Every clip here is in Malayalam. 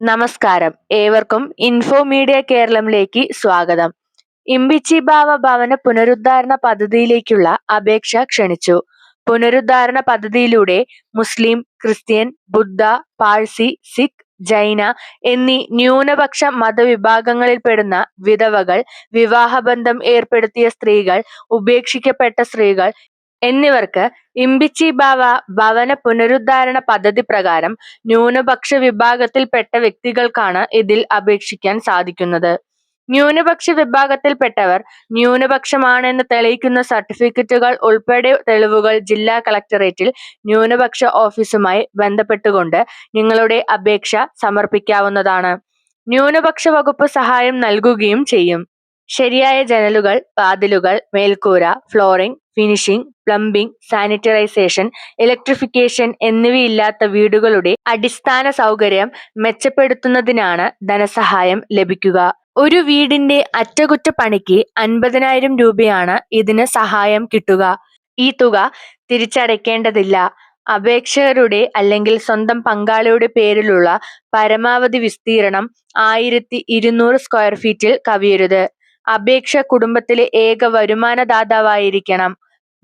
നമസ്കാരം. ഏവർക്കും ഇൻഫോ മീഡിയ കേരളത്തിലേക്ക് സ്വാഗതം. ഇമ്പിച്ചി ഭാവ ഭവന പുനരുദ്ധാരണ പദ്ധതിയിലേക്കുള്ള അപേക്ഷ ക്ഷണിച്ചു. പുനരുദ്ധാരണ പദ്ധതിയിലൂടെ മുസ്ലിം ക്രിസ്ത്യൻ ബുദ്ധ പാഴ്സി സിഖ് ജൈന എന്നീ ന്യൂനപക്ഷ മതവിഭാഗങ്ങളിൽപ്പെടുന്ന വിധവകൾ വിവാഹബന്ധം ഏർപ്പെടുത്തിയ സ്ത്രീകൾ ഉപേക്ഷിക്കപ്പെട്ട സ്ത്രീകൾ എന്നിവർക്ക് ഇമ്പിച്ചി ബാവ ഭവന പുനരുദ്ധാരണ പദ്ധതി പ്രകാരം ന്യൂനപക്ഷ വിഭാഗത്തിൽപ്പെട്ട വ്യക്തികൾക്കാണ് ഇതിൽ അപേക്ഷിക്കാൻ സാധിക്കുന്നത്. ന്യൂനപക്ഷ വിഭാഗത്തിൽപ്പെട്ടവർ ന്യൂനപക്ഷമാണെന്ന് തെളിയിക്കുന്ന സർട്ടിഫിക്കറ്റുകൾ ഉൾപ്പെടെ തെളിവുകൾ ജില്ലാ കളക്ടറേറ്റിൽ ന്യൂനപക്ഷ ഓഫീസുമായി ബന്ധപ്പെട്ടുകൊണ്ട് നിങ്ങളുടെ അപേക്ഷ സമർപ്പിക്കാവുന്നതാണ്. ന്യൂനപക്ഷ വകുപ്പ് സഹായം നൽകുകയും ചെയ്യും. ശരിയായ ജനലുകൾ വാതിലുകൾ മേൽക്കൂര flooring finishing plumbing sanitarisation electrification എന്നിവയില്ലാത്ത വീടുകളുടെ അടിസ്ഥാന സൗകര്യം മെച്ചപ്പെടുത്തുന്നതിനാണ് ധനസഹായം ലഭിക്കുക. ഒരു വീടിന്റെ അറ്റകുറ്റപ്പണിക്ക് അൻപതിനായിരം രൂപയാണ് ഇതിന് സഹായം കിട്ടുക. ഈ തുക തിരിച്ചടയ്ക്കേണ്ടതില്ല. അപേക്ഷകരുടെ അല്ലെങ്കിൽ സ്വന്തം പങ്കാളിയുടെ പേരിലുള്ള പരമാവധി വിസ്തീർണം ആയിരത്തി ഇരുന്നൂറ് സ്ക്വയർ ഫീറ്റിൽ കവിയരുത്. അപേക്ഷ കുടുംബത്തിലെ ഏക വരുമാനദാതാവായിരിക്കണം.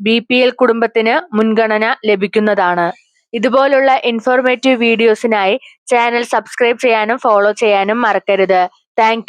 ബി പി എൽ കുടുംബത്തിന് മുൻഗണന ലഭിക്കുന്നതാണ്. ഇതുപോലുള്ള ഇൻഫോർമേറ്റീവ് വീഡിയോസിനായി ചാനൽ സബ്സ്ക്രൈബ് ചെയ്യാനും ഫോളോ ചെയ്യാനും മറക്കരുത്. താങ്ക്